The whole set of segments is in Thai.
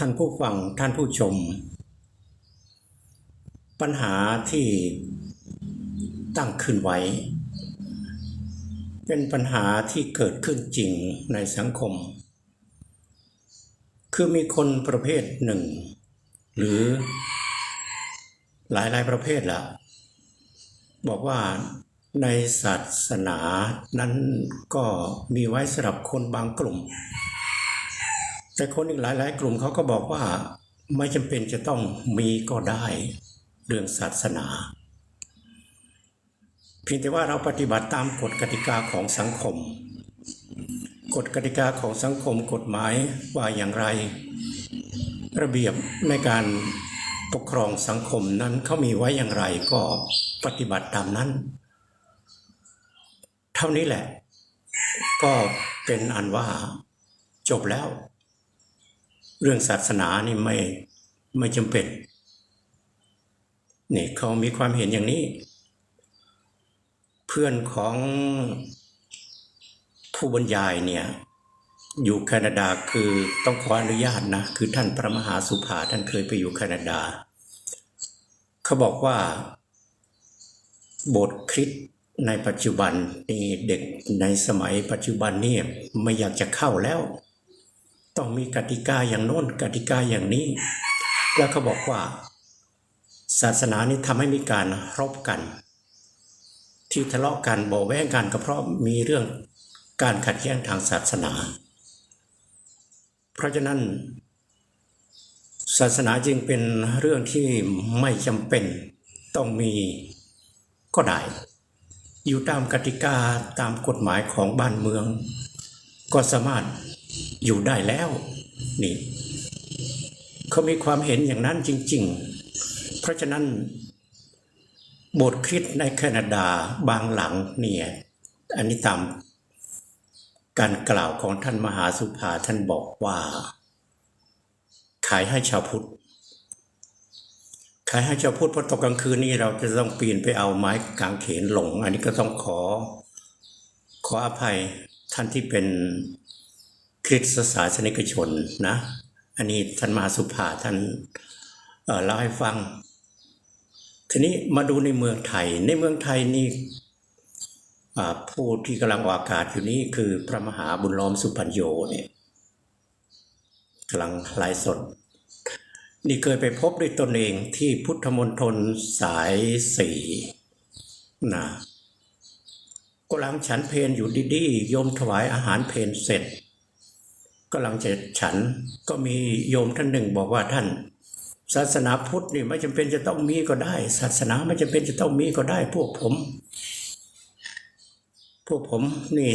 ท่านผู้ฟังท่านผู้ชม ปัญหาที่ตั้งขึ้นไว้ เป็นปัญหาที่เกิดขึ้นจริงในสังคม คือมีคนประเภทหนึ่ง หรือหลายหลายๆประเภทละบอกว่าในศาสนานั้นก็มีไว้สำหรับคนบางกลุ่ม แต่คนอีกหลาย ๆ กลุ่มเขาก็บอกว่าไม่จำเป็นจะต้องมีก็ได้เรื่องศาสนา เพียงแต่ว่าเราปฏิบัติตามกฎกติกาของสังคม กฎกติกาของสังคมกฎหมายว่าอย่างไร ระเบียบในการปกครองสังคมนั้นเขามีไว้อย่างไรก็ปฏิบัติตามนั้น เท่านี้แหละ ก็เป็นอันว่าจบแล้ว เรื่องศาสนานี่ไม่ไม่จำเป็นนี่เขามีความเห็นอย่างนี้ เพื่อนของผู้บรรยายเนี่ยอยู่แคนาดาคือต้องขออนุญาตนะ คือท่านพระมหาสุภาท่านเคยไปอยู่แคนาดา เขาบอกว่าโบสถ์คริสต์ในปัจจุบันนี่เด็กในสมัยปัจจุบันนี่ไม่อยากจะเข้าแล้ว ต้องมีกติกาอย่างโน้นกติกาอย่างนี้ แล้วเขาบอกว่า ศาสนานี้ทำให้มีการรบกัน ที่ทะเลาะกันบ่แว้งกันก็เพราะมีเรื่องการขัดแย้งทางศาสนา เพราะฉะนั้น ศาสนาจึงเป็นเรื่องที่ไม่จำเป็นต้องมีก็ได้ อยู่ตามกติกาตามกฎหมายของบ้านเมือง ก็สามารถ อยู่ได้แล้ว นี่ เขามีความเห็นอย่างนั้นจริง ๆ เพราะฉะนั้นโบสถ์คริสต์ในแคนาดาบางหลังเนี่ยอันนี้ตามการกล่าวของท่านมหาสุภาท่านบอกว่า ขายให้ชาวพุทธ ขายให้ชาวพุทธเพราะตกกลางคืนนี้เราจะต้องปีนไปเอาไม้กางเขนหลง อันนี้ก็ต้องขอ ขออภัยท่านที่เป็น คริสตศาสนิกชนนะ อันนี้ท่านมหาสุภาท่านเเล่าให้ฟัง ทีนี้มาดูในเมืองไทย ในเมืองไทยนี่ผู้ที่กำลังออกอากาศอยู่นี้คือพระมหาบุญล้อมสุพัญโยเนี่ยกำลังไลฟ์สด นี่เคยไปพบด้วยตนเองที่พุทธมณฑลสายสี่นะกำลังฉันเพนอยู่ดีๆโยมถวายอาหารเพนเสร็จ กำลังจะฉันก็มีโยมท่านหนึ่งบอกว่าท่าน ศาสนาพุทธนี่ไม่จำเป็นจะต้องมีก็ได้ ศาสนาไม่จำเป็นจะต้องมีก็ได้ พวกผม พวกผมนี่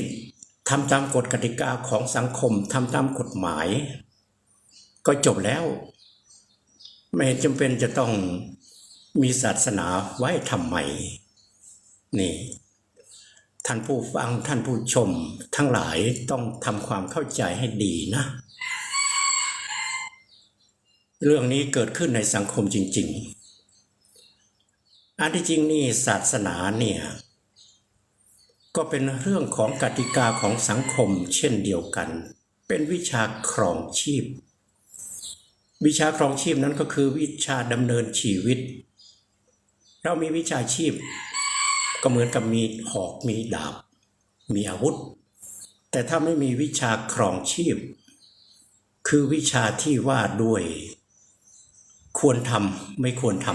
ทำตามกฎกติกาของสังคมทำตามกฎหมาย ก็จบแล้ว ไม่จำเป็นจะต้องมีศาสนาไว้ทำไมนี่ ท่านผู้ฟังท่านผู้ชม ทั้งหลายต้องทำความเข้าใจให้ดีนะ เรื่องนี้เกิดขึ้นในสังคมจริง ๆ อันที่จริงนี่ศาสนาเนี่ย ก็เป็นเรื่องของกติกาของสังคมเช่นเดียวกัน เป็นวิชาครองชีพ วิชาครองชีพนั้นก็คือวิชาดำเนินชีวิต เรามีวิชาชีพ ก็เหมือนกับมีหอกมีดาบ มีอาวุธ แต่ถ้าไม่มีวิชาครองชีพ คือวิชาที่ว่าด้วย ควรทำไม่ควรท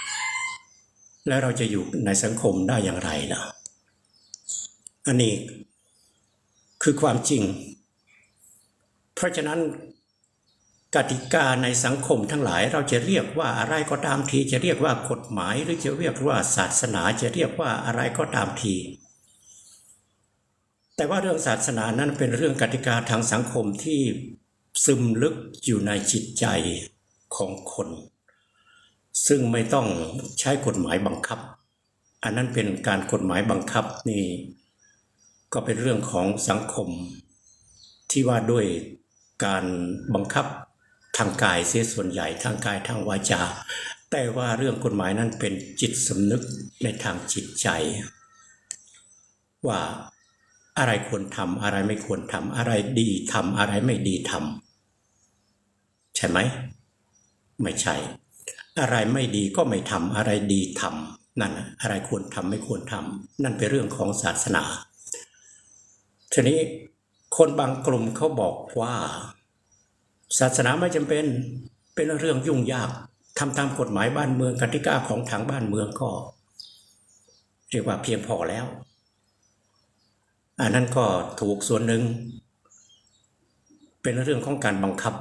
ำแล้วเราจะอยู่ในสังคมได้อย่างไรล่ะอันนี้คือความจริง เพราะฉะนั้น กติกาในสังคมทั้งหลายเราจะเรียกว่าอะไรก็ตามที จะเรียกว่ากฎหมายหรือจะเรียกว่าศาสนาจะเรียกว่าอะไรก็ตามที แต่ว่าเรื่องศาสนานั้นเป็นเรื่องกติกาทางสังคมที่ซึมลึกอยู่ในจิตใจของคน ซึ่งไม่ต้องใช้กฎหมายบังคับ อันนั้นเป็นการกฎหมายบังคับนี่ก็เป็นเรื่องของสังคม ที่ว่าด้วยการบังคับ ทางกายเสียส่วนใหญ่ทางกายทางวาจา แต่ว่าเรื่องกฎหมายนั้นเป็นจิตสำนึกในทางจิตใจ ว่าอะไรควรทำอะไรไม่ควรทำอะไรดีทำอะไรไม่ดีทำใช่ไหมไม่ใช่ อะไรไม่ดีก็ไม่ทำอะไรดีทำนั่นน่ะอะไรควรทำไม่ควรทำนั่นเป็นเรื่องของศาสนาทีนี้คนบางกลุ่มเขาบอกว่า ศาสนาไม่จำเป็นเป็นเรื่องยุ่งยากทำตามกฎหมายบ้านเมืองกติกาของทางบ้านเมืองก็ เรียกว่าเพียงพอแล้ว อันนั้นก็ถูกส่วนหนึ่ง เป็นเรื่องของการบังคับ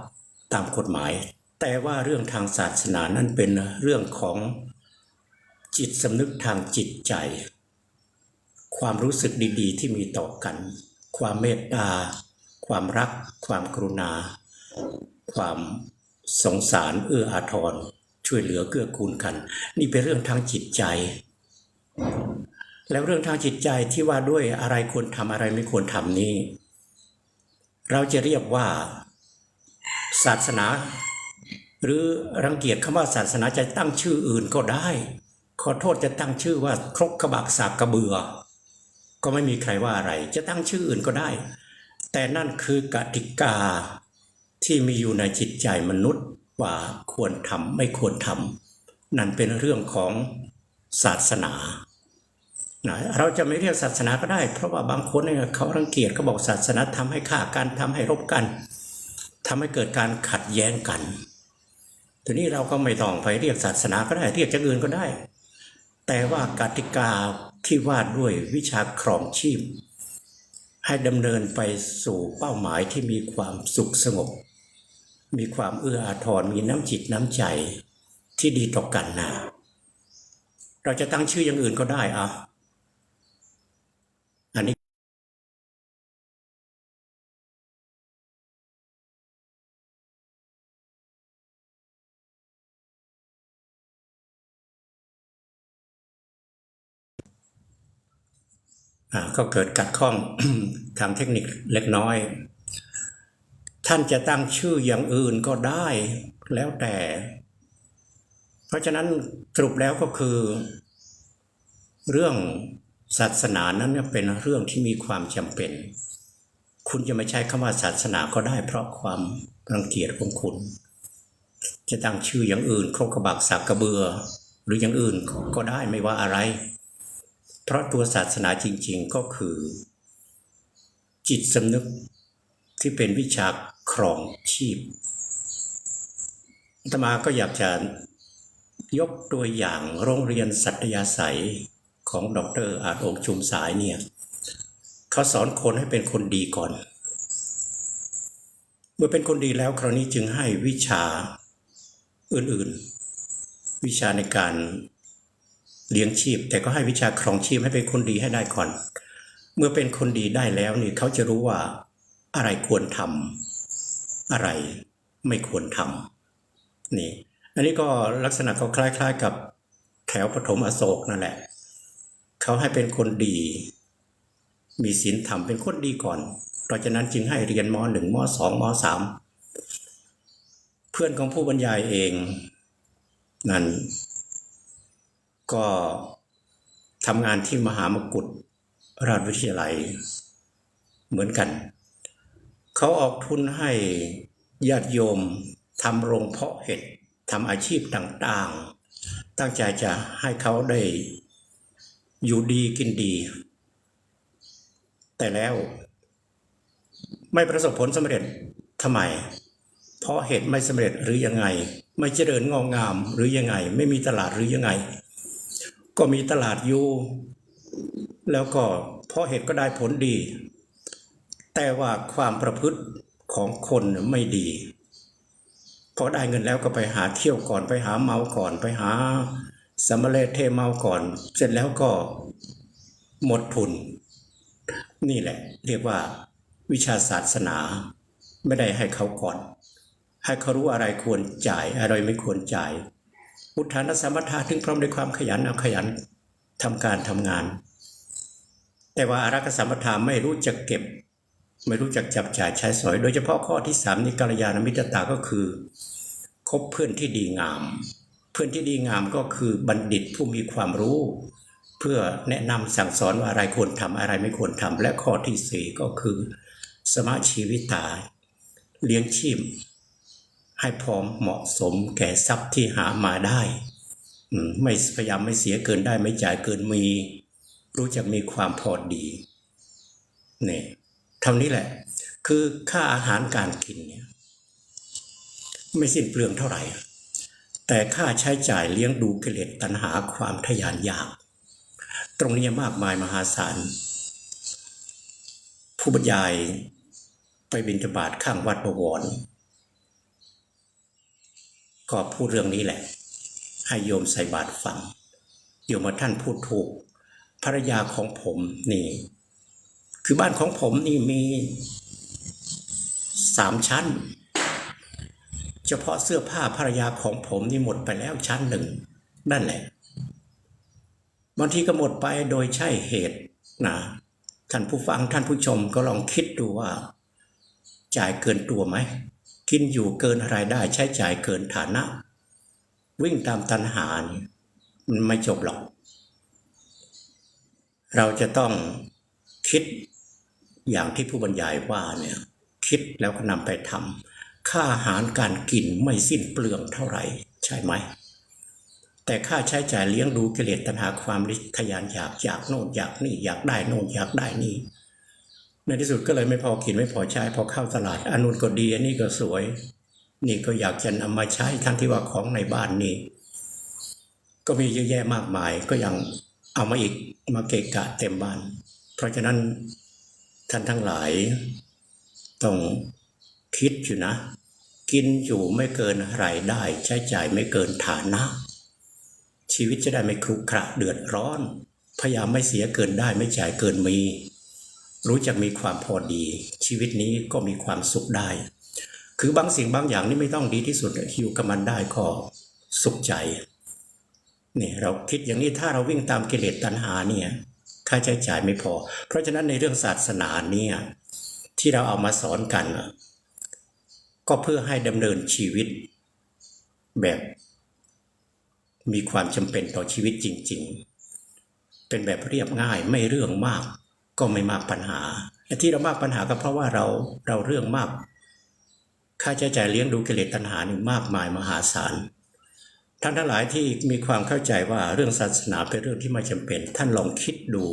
ตามกฎหมาย แต่ว่าเรื่องทางศาสนานั้นเป็นเรื่องของจิตสำนึกทางจิตใจ ความรู้สึกดี ๆ ที่มีต่อกัน ความเมตตา ความรัก ความกรุณา ความสงสารเอื้ออาทรช่วยเหลือเกื้อกูลกัน นี่เป็นเรื่องทางจิตใจ แล้วเรื่องทางจิตใจที่ว่าด้วยอะไรควรทำอะไรไม่ควรทำนี้ เราจะเรียกว่า ศาสนา หรือรังเกียจคำว่าศาสนาจะตั้งชื่ออื่นก็ได้ ขอโทษจะตั้งชื่อว่าครกกระบากสากกระเบือ ก็ไม่มีใครว่าอะไร จะตั้งชื่ออื่นก็ได้ แต่นั่นคือกติกา ที่มีอยู่ในจิตใจมนุษย์ว่าควรทำไม่ควรทำนั่นเป็นเรื่องของศาสนานะเราจะไม่เรียกศาสนาก็ได้ เพราะว่าบางคนเนี่ยเขารังเกียจเขาบอกศาสนาทำให้ฆ่ากันทำให้รบกันทำให้เกิดการขัดแย้งกัน ทีนี้เราก็ไม่ต้องไปเรียกศาสนาก็ได้ เรียกจากอื่นก็ได้ แต่ว่ากติกาที่ว่าด้วยวิชาครองชีพ ให้ดำเนินไปสู่เป้าหมายที่มีความสุขสงบ มีความเอื้ออาทรมีน้ำจิตน้ำใจที่ดีต่อกันนะเราจะตั้งชื่ออย่างอื่นก็ได้อะอันนี้ก็เกิดกัดข้องทางเทคนิคเล็กน้อย ท่านจะตั้งชื่ออย่างอื่นก็ได้แล้วแต่ เพราะฉะนั้นสรุปแล้วก็คือ เรื่องศาสนานั้นเป็นเรื่องที่มีความจำเป็น คุณจะไม่ใช้คำว่าศาสนาก็ได้เพราะความรังเกียจของคุณ จะตั้งชื่ออย่างอื่นครกกระบากสากกระเบือ หรืออย่างอื่นก็ได้ไม่ว่าอะไร เพราะตัวศาสนาจริง ๆก็คือ จิตสำนึก ที่เป็นวิชาครองชีพอาตมาก็อยากจะยกตัวอย่างโรงเรียนสัตยาศัยของดรอาจองชุมสายเนี่ยเขาสอนคนให้เป็นคนดีก่อน เมื่อเป็นคนดีแล้วคราวนี้จึงให้วิชาอื่นๆ วิชาในการเลี้ยงชีพ แต่ก็ให้วิชาครองชีพให้เป็นคนดีให้ได้ก่อน เมื่อเป็นคนดีได้แล้วนี่เขาจะรู้ว่า อะไรควรทำอะไรไม่ควรทำนี่ อันนี้ก็ลักษณะเขาคล้าย ๆ กับแถวปฐมอโศกนั่นแหละ เขาให้เป็นคนดี มีศีลธรรมเป็นคนดีก่อน เพราะฉะนั้นจึงให้เรียนมหนึ่งมสองมสามเพื่อนของผู้บรรยายเอง นั่นก็ทำงานที่มหามกุฏราชวิทยาลัย เหมือนกัน เขาออกทุนให้ญาติโยมทำโรงเพาะเห็ดทำอาชีพต่างๆ ตั้งใจจะให้เขาได้อยู่ดีกินดี แต่แล้ว ไม่ประสบผลสำเร็จทำไม เพราะเหตุไม่สำเร็จหรือยังไง ไม่เจริญงอกงามหรือยังไง ไม่มีตลาดหรือยังไง ก็มีตลาดอยู่ แล้วก็เพราะเหตุก็ได้ผลดี แต่ว่าความประพฤติของคนไม่ดีพอได้เงินแล้วก็ไปหาเที่ยวก่อนไปหาเมาก่อนไปหาสมเลเทเมาก่อน เสร็จแล้วก็หมดทุน นี่แหละ เรียกว่า วิชาศาสนา ไม่ได้ให้เขาก่อน ให้เขารู้อะไรควรจ่ายอะไรไม่ควรจ่ายอุทานสมถะถึงพร้อมด้วยความขยันเอาขยันทำการทำงาน แต่ว่าอารักษสมถะไม่รู้จักเก็บ ไม่รู้จักจับจ่ายใช้สอย โดยเฉพาะข้อที่สามในกัลยาณมิตรตาก็คือคบเพื่อนที่ดีงาม เพื่อนที่ดีงามก็คือบัณฑิตผู้มีความรู้ เพื่อแนะนำสั่งสอนว่าอะไรควรทำอะไรไม่ควรทำและข้อที่สี่ก็คือ สมาชีวิตา เลี้ยงชีพให้พร้อมเหมาะสมแก่ทรัพย์ที่หามาได้ไม่พยายามไม่เสียเกินได้ไม่จ่ายเกินมี รู้จักมีความพอดีเนี่ย ท่านี้แหละ คือค่าอาหารการกินเนี่ยไม่สิ้นเปลืองเท่าไหร่ แต่ค่าใช้จ่ายเลี้ยงดูกิเลสตัณหาความทะยานอยาก ตรงนี้มากมายมหาศาล ผู้บรรยายไปบิณฑบาตข้างวัดบวร ก็พูดเรื่องนี้แหละ ให้โยมใส่บาตรฟังโยมท่านพูดถูกภรรยาของผมนี่ คือบ้านของผมนี่มีสามชั้น เฉพาะเสื้อผ้าภรรยาของผมนี่หมดไปแล้วชั้นหนึ่ง นั่นแหละบางทีก็หมดไปโดยใช่เหตุนะท่านผู้ฟังท่านผู้ชมก็ลองคิดดูว่า จ่ายเกินตัวไหม กินอยู่เกินรายได้ใช้จ่ายเกินฐานะ วิ่งตามตัณหานี่มันไม่จบหรอก เราจะต้องคิด อย่างที่ผู้บรรยายว่าเนี่ยคิดแล้วก็นำไปทำค่าอาหารการกินไม่สิ้นเปลืองเท่าไหร่ใช่ไหม แต่ค่าใช้จ่ายเลี้ยงดูกิเลสตัณหาความริทยานอยากอยากโน่นอยากนี่อยากได้โน่นอยากได้นี่ ในที่สุดก็เลยไม่พอกินไม่พอใช้พอเข้าตลาดอันนู้นก็ดีอันนี้ก็สวย นี่ก็อยากจะนำมาใช้ทั้งที่ว่าของในบ้านนี่ ก็มีเยอะแยะมากมายก็ยังเอามาอีกมาเกะกะเต็มบ้าน เพราะฉะนั้น ท่านทั้งหลายต้องคิดอยู่นะ กินอยู่ไม่เกินรายได้ ใช้จ่ายไม่เกินฐานะ ชีวิตจะได้ไม่ครุขระเดือดร้อน พยายามไม่เสียเกินได้ไม่จ่ายเกินมี รู้จักมีความพอดี ชีวิตนี้ก็มีความสุขได้ คือบางสิ่งบางอย่างนี่ไม่ต้องดีที่สุดอยู่กับมันได้ก็สุขใจนี่เราคิดอย่างนี้ถ้าเราวิ่งตามกิเลสตัณหาเนี่ย ค่าใช้จ่ายไม่พอ เพราะฉะนั้นในเรื่องศาสนาเนี่ยที่เราเอามาสอนกัน ก็เพื่อให้ดำเนินชีวิตแบบ มีความจำเป็นต่อชีวิตจริง ๆ เป็นแบบเรียบง่ายไม่เรื่องมาก ก็ไม่มากปัญหาและที่เรามากปัญหาก็เพราะว่าเราเราเรื่องมาก ค่าใช้จ่ายเลี้ยงดูกิเลสตัณหานี่มากมายมหาศาล ท่านทั้งหลายที่มีความเข้าใจว่าเรื่องศาสนาเป็นเรื่องที่ไม่จำเป็น ท่านลองคิดดู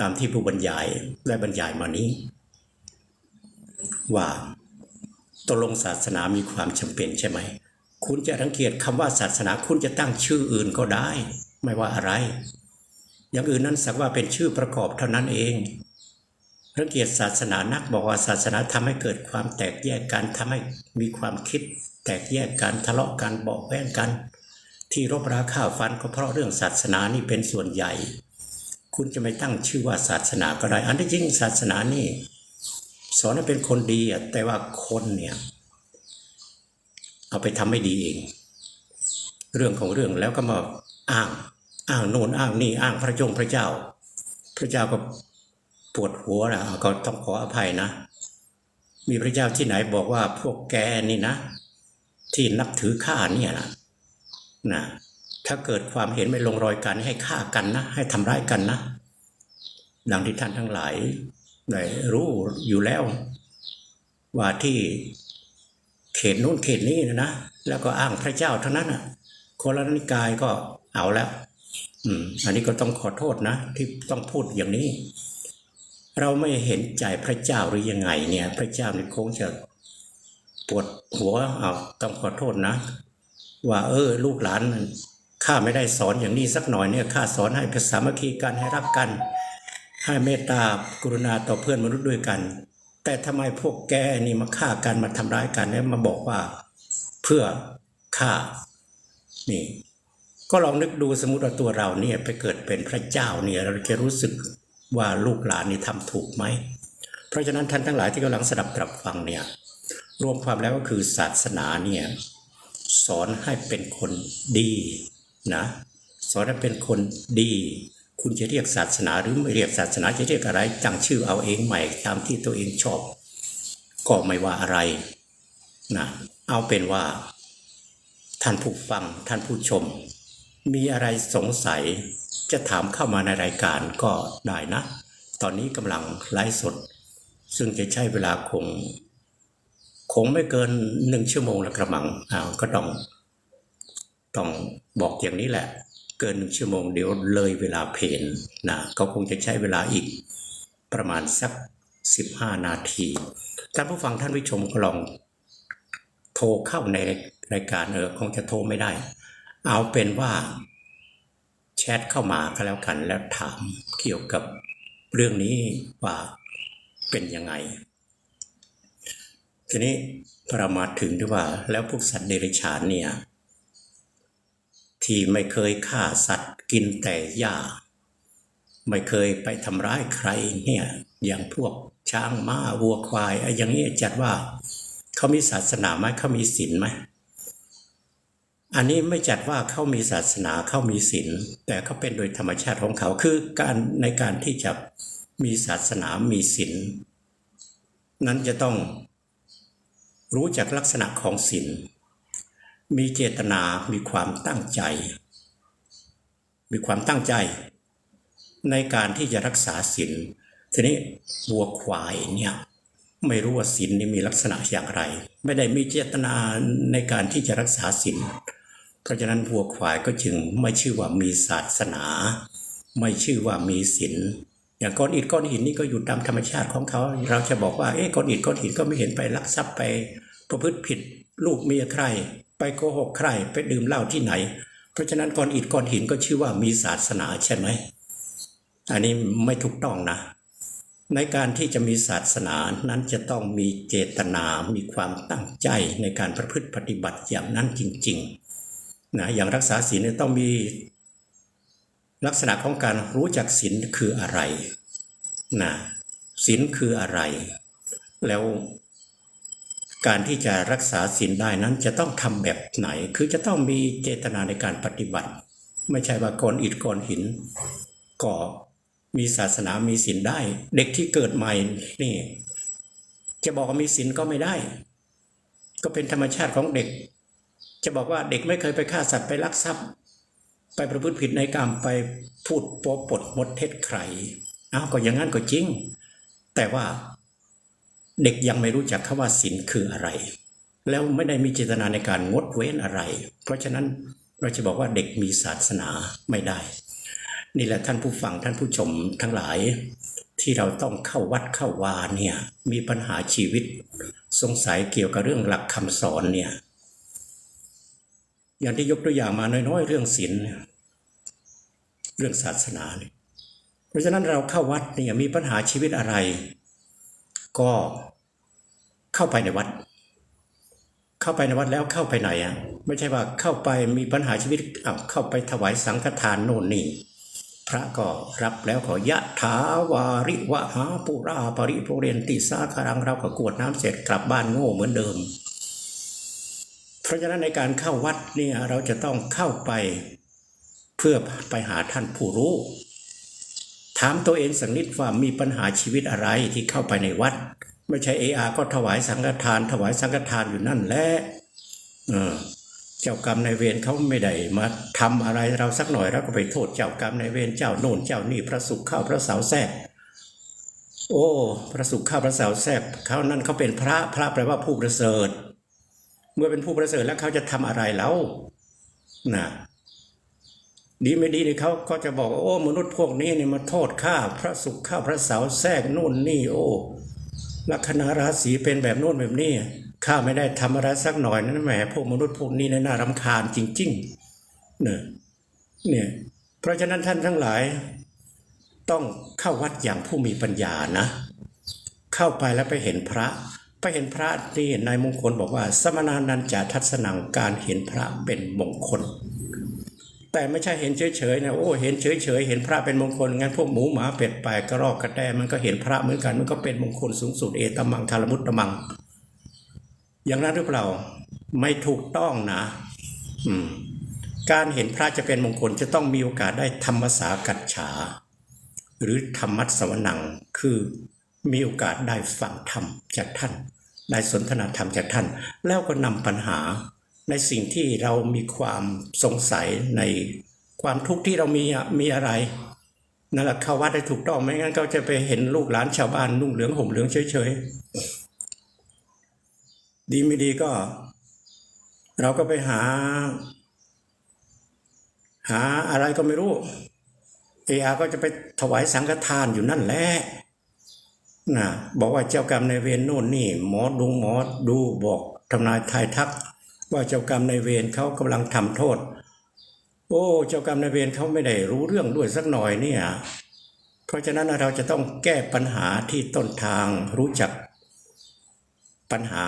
ตามที่ผู้บรรยายและบรรยายมานี้ ว่าตกลงศาสนามีความจำเป็นใช่ไหม คุณจะรังเกียจคำว่าศาสนาคุณจะตั้งชื่ออื่นก็ได้ ไม่ว่าอะไร อย่างอื่นนั้นสักว่าเป็นชื่อประกอบเท่านั้นเอง รังเกียจศาสนานักบอกว่าศาสนาทำให้เกิดความแตกแยกกันทำให้มีความคิด แตกแยกกันทะเลาะกันเบาะแว้งกัน ที่รบราฆ่าวฟันก็เพราะเรื่องศาสนานี่เป็นส่วนใหญ่ คุณจะไม่ตั้งชื่อว่าศาสนาก็ได้ อันที่จริงศาสนานี่สอนให้เป็นคนดีแต่ว่าคนเนี่ยเอาไปทำไม่ดีเอง เรื่องของเรื่องแล้วก็มาอ้างอ้างโน่นอ้างนี่อ้างพระจงพระเจ้า พระเจ้าก็ ปวดหัวนะก็ต้องขออภัยนะ มีพระเจ้าที่ไหนบอกว่าพวกแกนี่นะ ที่นับถือข้าเนี่ยนะนะถ้าเกิดความเห็นไม่ลงรอยกันให้ฆ่ากันนะ ให้ทำร้ายกันนะดังที่ท่านทั้งหลายได้รู้อยู่แล้ว ว่าที่เขตนู้นเขตนี้นะนะแล้วก็อ้างพระเจ้าเท่านั้นอะคนละนิกายก็เอาแล้ว อืม อันนี้ก็ต้องขอโทษนะ ที่ต้องพูดอย่างนี้ เราไม่เห็นใจพระเจ้าหรือยังไงเนี่ย พระเจ้านี่คงจะปวดหัวเอาต้องขอโทษนะ ว่าเออ ลูกหลานข้าไม่ได้สอนอย่างนี้สักหน่อยเนี่ยข้าสอนให้ภาษามัคคีกันให้รักกัน ให้เมตตากรุณาต่อเพื่อนมนุษย์ด้วยกัน แต่ทำไมพวกแกนี่มาฆ่ากันมาทำร้ายกันแล้วมาบอกว่า เพื่อฆ่านี่ ก็ลองนึกดูสมมติว่าตัวเราเนี่ยไปเกิดเป็นพระเจ้าเนี่ย เราจะรู้สึก ว่าลูกหลานนี่ทำถูกไหม เพราะฉะนั้นท่านทั้งหลายที่กำลังสดับตรับฟังเนี่ยรวมความแล้วก็คือศาสนาเนี่ยสอนให้เป็นคนดีนะสอนให้เป็นคนดี คุณจะเรียกศาสนาหรือไม่เรียกศาสนาจะเรียกอะไรตั้งชื่อเอาเองใหม่ตามที่ตัวเองชอบ ก็ไม่ว่าอะไรนะเอาเป็นว่า ท่านผู้ฟังท่านผู้ชม มีอะไรสงสัย จะถามเข้ามาในรายการก็ได้นะ ตอนนี้กำลังไลฟ์สด ซึ่งจะใช้เวลาคง คงไม่เกินหนึ่งชั่วโมงละกระมังอ้าวก็ต้องต้องบอกอย่างนี้แหละ เกินหนึ่งชั่วโมงเดี๋ยวเลยเวลาเพลนนะก็คงจะใช้เวลาอีกประมาณสักสิบห้านาทีท่านผู้ฟังท่านผู้ชมก็ลองโทรเข้าในรายการเออคงจะโทรไม่ได้ เอาเป็นว่า แชทเข้ามาก็แล้วกันแล้วถามเกี่ยวกับเรื่องนี้ว่าเป็นยังไง ทีนี้เรามาถึงที่ว่า แล้วพวกสัตว์เดรัจฉานเนี่ยที่ไม่เคยฆ่าสัตว์กินแต่หญ้า ไม่เคยไปทำร้ายใครเนี่ยอย่างพวกช้างม้าวัวควายไอ้อย่างนี้จัดว่าเขามีศาสนาไหมเขามีศีลไหม อันนี้ไม่จัดว่าเขามีศาสนาเขามีศีลแต่เขาเป็นโดยธรรมชาติของเขาคือการในการที่จะมีศาสนามีศีลนั้นจะต้องรู้จักลักษณะของศีลมีเจตนา มีความตั้งใจ มีความตั้งใจ ในการที่จะรักษาศีลทีนี้วัวควายเนี่ยไม่รู้ว่าศีลนี่มีลักษณะอย่างไร ไม่ได้มีเจตนาในการที่จะรักษาศีล เพราะฉะนั้นวัวควายก็จึงไม่ชื่อว่ามีศาสนา ไม่ชื่อว่ามีศีลอย่างก้อนอิฐก้อนหินนี่ก็อยู่ตามธรรมชาติของเขา เราจะบอกว่าเอ๊ะก้อนอิฐก้อนหินก็ไม่เห็นไปลักทรัพย์ไป ประพฤติผิดลูกเมียใคร ไปโกหกใครไปดื่มเหล้าที่ไหน เพราะฉะนั้นก้อนอิฐก้อนหินก็ชื่อว่ามีศาสนาใช่ไหมอันนี้ไม่ถูกต้องนะ ในการที่จะมีศาสนานั้นจะต้องมีเจตนา มีความตั้งใจในการประพฤติปฏิบัติอย่างนั้นจริง ๆ นะอย่างรักษาศีลต้องมีลักษณะของการรู้จักศีลคืออะไรนะศีลคืออะไร แล้วการที่จะรักษาศีลได้นั้นจะต้องทำแบบไหน คือจะต้องมีเจตนาในการปฏิบัติ ไม่ใช่ว่าก้อนอิฐก้อนหิน ก็มีศาสนามีศีลได้ เด็กที่เกิดใหม่นี่ จะบอกว่ามีศีลก็ไม่ได้ ก็เป็นธรรมชาติของเด็ก จะบอกว่าเด็กไม่เคยไปฆ่าสัตว์ไปลักทรัพย์ ไปประพฤติผิดในกรรมไปพูดโป๊ปดมดเท็จใครอ้าวก็อย่างนั้นก็จริง แต่ว่าเด็กยังไม่รู้จักคำว่าศีลคืออะไร แล้วไม่ได้มีเจตนาในการงดเว้นอะไร เพราะฉะนั้นเราจะบอกว่าเด็กมีศาสนาไม่ได้ นี่แหละท่านผู้ฟังท่านผู้ชมทั้งหลาย ที่เราต้องเข้าวัดเข้าวาเนี่ยมีปัญหาชีวิต สงสัยเกี่ยวกับเรื่องหลักคำสอนเนี่ย อย่างที่ยกตัวอย่างมาน้อยๆ เรื่องศีลเรื่องศาสนาเนี่ยเพราะฉะนั้นเราเข้าวัดเนี่ยมีปัญหาชีวิตอะไร ก็เข้าไปในวัด เข้าไปในวัดแล้วเข้าไปไหนอะไม่ใช่ว่าเข้าไปมีปัญหาชีวิตอ้าเข้าไปถวายสังฆทานโน่นนี่พระก็รับแล้วขอยะถาวาริวะหาปุราปริปุเรนติสาคารังเราก็กวดน้ำเสร็จกลับบ้านโง่เหมือนเดิม เพราะฉะนั้นในการเข้าวัดเนี่ยเราจะต้องเข้าไปเพื่อไปหาท่านผู้รู้ ถามตัวเองสักนิดว่ามีปัญหาชีวิตอะไรที่เข้าไปในวัด ไม่ใช่เออาก็ถวายสังฆทาน ถวายสังฆทานอยู่นั่นแหละเออเจ้ากรรมนายเวรเขาไม่ได้มาทำอะไรเราสักหน่อยเราก็ไปโทษเจ้ากรรมนายเวรเจ้าโน่นเจ้านี่พระสุขข้าวพระสาวแทรกโอ้ พระสุขข้าพระสาวแทรกเขานั่นเขาเป็นพระพระแปลว่าผู้ประเสริฐ เมื่อเป็นผู้ประเสริฐแล้วเขาจะทำอะไรแล้วนะดีไม่ดีเนี่ยเขาก็จะบอกว่าโอ้มนุษย์พวกนี้เนี่ยมาโทษข้าพระสุขข้าพระเสาแทรกนู่นนี่โอ้ลัคนาราศีเป็นแบบโน่นแบบนี้ข้าไม่ได้ทำอะไรสักหน่อยนะแหมพวกมนุษย์พวกนี้เนี่ยน่ารำคาญจริงๆเนี่ยเนี่ยเพราะฉะนั้นท่านทั้งหลาย ต้องเข้าวัดอย่างผู้มีปัญญานะ เข้าไปแล้วไปเห็นพระ ไปเห็นพระนี่นายมงคลบอกว่า สมนานันจะทัศนังการเห็นพระเป็นมงคล แต่ไม่ใช่เห็นเฉยๆนะโอ้เห็นเฉยๆเห็นพระเป็นมงคลงั้นพวกหมูหมาเป็ดไปกระรอกกระแตมันก็เห็นพระเหมือนกันมันก็เป็นมงคลสูงสุดเอตมังคารมุตตมัง อย่างนั้นหรือเปล่าไม่ถูกต้องนะอืมการเห็นพระจะเป็นมงคลจะต้องมีโอกาสได้ธรรมสากัจฉา หรือธรรมัสวนังคือมีโอกาสได้ฟังธรรมจากท่าน ได้สนทนาธรรมจากท่าน แล้วก็นำปัญหาในสิ่งที่เรามีความสงสัยในความทุกข์ที่เรามีมีอะไรนั่นแหละเข้าวัดได้ถูกต้องไม่งั้นก็จะไปเห็นลูกหลานชาวบ้านนุ่งเหลืองห่มเหลืองเฉยๆดีไม่ดีก็ เราก็ไปหา หาอะไรก็ไม่รู้เออาก็จะไปถวายสังฆทานอยู่นั่นแหละ นะบอกว่าเจ้ากรรมในายเวรโน่นนี่ หมอดุงหมอดูบอกทำนายทายทัก ว่าเจ้ากรรมในายเวรเขากำลังทำโทษ โอ้เจ้ากรรมนายเวรเขาไม่ได้รู้เรื่องด้วยสักหน่อยเนี่ย เพราะฉะนั้นเราจะต้องแก้ปัญหาที่ต้นทางรู้จักปัญหา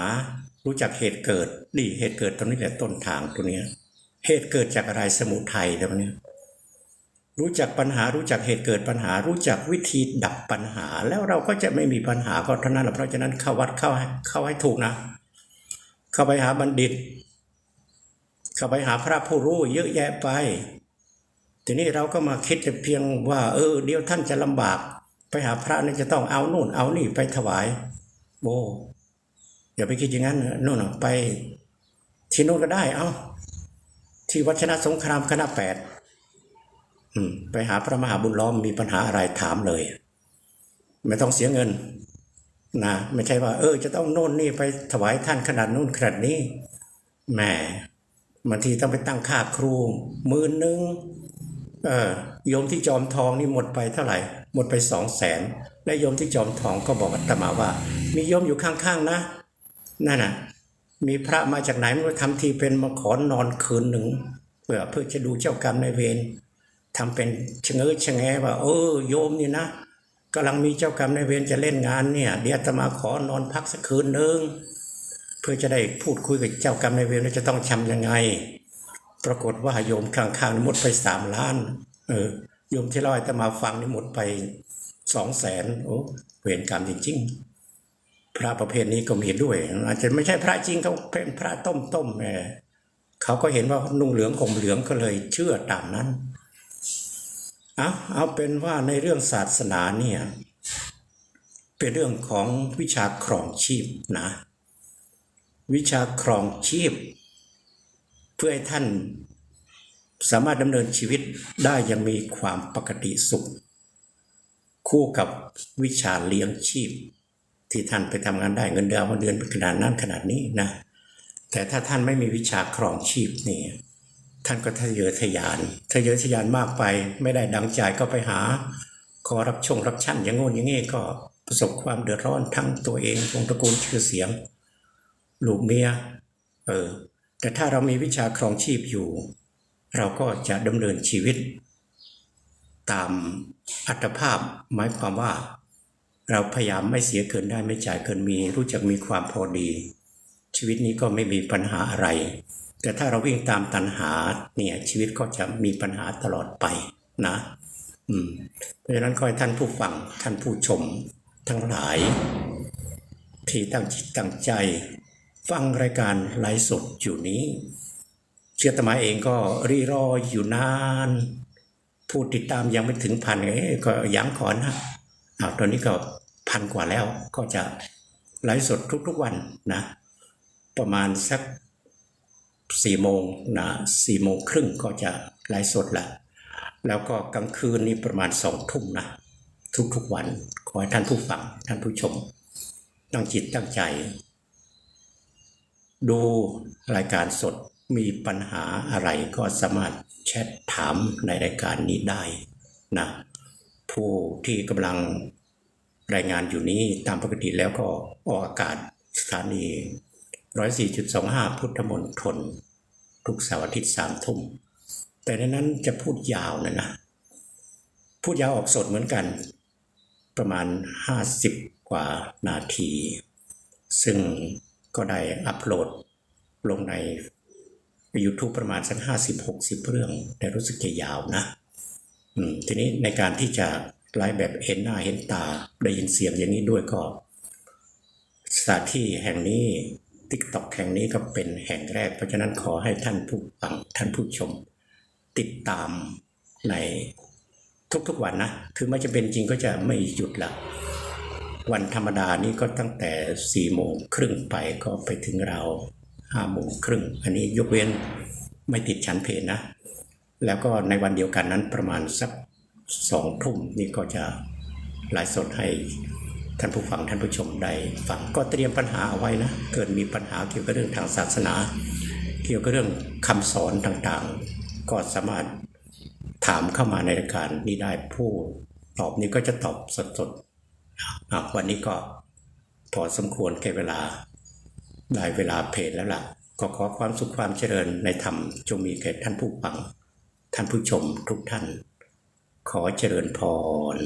รู้จักเหตุเกิดนี่เหตุเกิดตรงนี้แหละต้นทางตัวเนี้ยเหตุเกิดจากอะไรสมุทัยตรงเนี้ย รู้จักปัญหารู้จักเหตุเกิดปัญหา รู้จักวิธีดับปัญหา แล้วเราก็จะไม่มีปัญหาก็เท่านั้นแหละเพราะฉะนั้นเข้าวัดเข้าให้เข้าให้ถูกนะ เข้าไปหาบัณฑิต เข้าไปหาพระผู้รู้เยอะแยะไปทีนี้เราก็มาคิดแต่เพียงว่า เออ เดี๋ยวท่านจะลำบาก ไปหาพระนี่จะต้องเอานู่นเอานี่ไปถวายโบอย่าไปคิดอย่างนั้นนะนู่นน่ะไป ที่นู่นก็ได้ เอาที่วัชนะสงครามคณะแปด ไปหาพระมหาบุญล้อมมีปัญหาอะไรถามเลย ไม่ต้องเสียเงินนะไม่ใช่ว่า เออ จะต้องโน่นนี่ไปถวายท่านขนาดนู่นขนาดนี้แหมบางทีต้องไปตั้งค่าครูมื่นหนึ่งเออโยมที่จอมทองนี่หมดไปเท่าไหร่ หมดไปสองแสนและโยมที่จอมทองก็บอกอาตมาว่า มีโยมอยู่ข้างๆนะนั่นน่ะ มีพระมาจากไหนไม่รู้ทำทีเป็นมาขอนอนคืนหนึ่งเพื่อเพื่อจะดูเจ้ากรรมในเวร ทำเป็นชะเง้อชะแงว่า เออโยมนี่นะกำลังมีเจ้ากรรมนายเวรจะเล่นงานเนี่ยเดี๋ยวอาตมาขอนอนพักสักคืนหนึ่งเพื่อจะได้พูดคุยกับเจ้ากรรมนายเวรว่าจะต้องทำยังไง ปรากฏว่าโยมข้างๆหมดไปสามล้าน เออโยมที่เล่าอาตมาฟังนี่หมดไปสองแสนโอ้เวรกรรมจริง ๆ พระประเภทนี้ก็มีด้วย อาจจะไม่ใช่พระจริงเขาเป็นพระต้มต้มๆแหมเขาก็เห็นว่านุ่งเหลืองห่มเหลืองก็เลยเชื่อตามนั้น เอาเอาเป็นว่าในเรื่องศาสนาเนี่ยเป็นเรื่องของวิชาครองชีพนะ วิชาครองชีพ เพื่อให้ท่านสามารถดำเนินชีวิตได้อยังมีความปกติสุข คู่กับวิชาเลี้ยงชีพ ที่ท่านไปทำงานได้เงินเดือนวันเดือนขนาดนั้นขนาดนี้นะ แต่ถ้าท่านไม่มีวิชาครองชีพเนี่ย ท่านก็ทะเยอทะยานทะเยอทะยานมากไป ไม่ได้ดังใจก็ไปหา ขอรับชงรับชั่นอย่างโง่นอย่างงี้ก็ประสบความเดือดร้อนทั้งตัวเองวงตระกูลชื่อเสียงลูกเมียเออแต่ถ้าเรามีวิชาครองชีพอยู่ เราก็จะดำเนินชีวิต ตามอัตภาพหมายความว่า เราพยายามไม่เสียเกินได้ไม่จ่ายเกินมี รู้จักมีความพอดี ชีวิตนี้ก็ไม่มีปัญหาอะไร แต่ถ้าเราวิ่งตามตัณหาเนี่ยชีวิตก็จะมีปัญหาตลอดไปนะ อืม เพราะฉะนั้นขอให้ท่านผู้ฟังท่านผู้ชมทั้งหลาย ที่ตั้งจิตตั้งใจ ฟังรายการไลฟ์สดอยู่นี้ เชื่อตมาเองก็รีรออยู่นาน ผู้ติดตามยังไม่ถึงพันเอ้ยก็ยั้งขอนนะอ้าวตอนนี้ก็พันกว่าแล้วก็จะไลฟ์สดทุกๆวันนะ ประมาณสัก สี่โมงนะสี่โมงครึ่งก็จะไลฟ์สดละแล้วก็กลางคืนนี่ประมาณสองทุ่มนะทุกๆวันขอให้ท่านผู้ฟังท่านผู้ชม ตั้งจิตตั้งใจ ดูรายการสดมีปัญหาอะไรก็สามารถแชทถามในรายการนี้ได้นะผู้ที่กำลังรายงานอยู่นี้ตามปกติแล้วก็ออกอากาศสถานี 104.25 พุทธมณฑลทุกเสาร์อาทิตย์สามทุ่ม แต่ในนั้นจะพูดยาวนะนะ พูดยาวออกสดเหมือนกัน ประมาณ 50 กว่านาที ซึ่งก็ได้อัปโหลดลงใน YouTube ประมาณสัก50-60 เรื่อง แต่รู้สึกจะยาวนะอืมทีนี้ในการที่จะไลฟ์แบบเห็นหน้าเห็นตา ได้ยินเสียงอย่างนี้ด้วยก็สถานที่แห่งนี้ TikTok แห่งนี้ก็เป็นแห่งแรก เพราะฉะนั้นขอให้ท่านผู้ฟังท่านผู้ชม ติดตามในทุกๆวันนะ คือไม่จะเป็นจริงก็จะไม่หยุดละวันธรรมดานี้ก็ตั้งแต่สี่โมงครึ่งไปก็ไปถึงเราห้าโมงครึ่ง อันนี้ยกเว้นไม่ติดชั้นเพลนะ แล้วก็ในวันเดียวกันนั้นประมาณสักสองทุ่มนี่ก็จะไลฟ์สดให้ ท่านผู้ฟังท่านผู้ชมได้ฟังก็เตรียมปัญหาเอาไว้นะเกิดมีปัญหาเกี่ยวกับเรื่องทางศาสนา เกี่ยวกับเรื่องคำสอนต่างๆ ก็สามารถถามเข้ามาในรายการนี้ได้ผู้ตอบนี้ก็จะตอบสดๆวันนี้ก็พอสมควรแก่เวลาได้เวลาเพลแล้วล่ะ ก็ขอความสุขความเจริญในธรรมจงมีแก่ท่านผู้ฟัง ท่านผู้ชมทุกท่าน ขอเจริญพร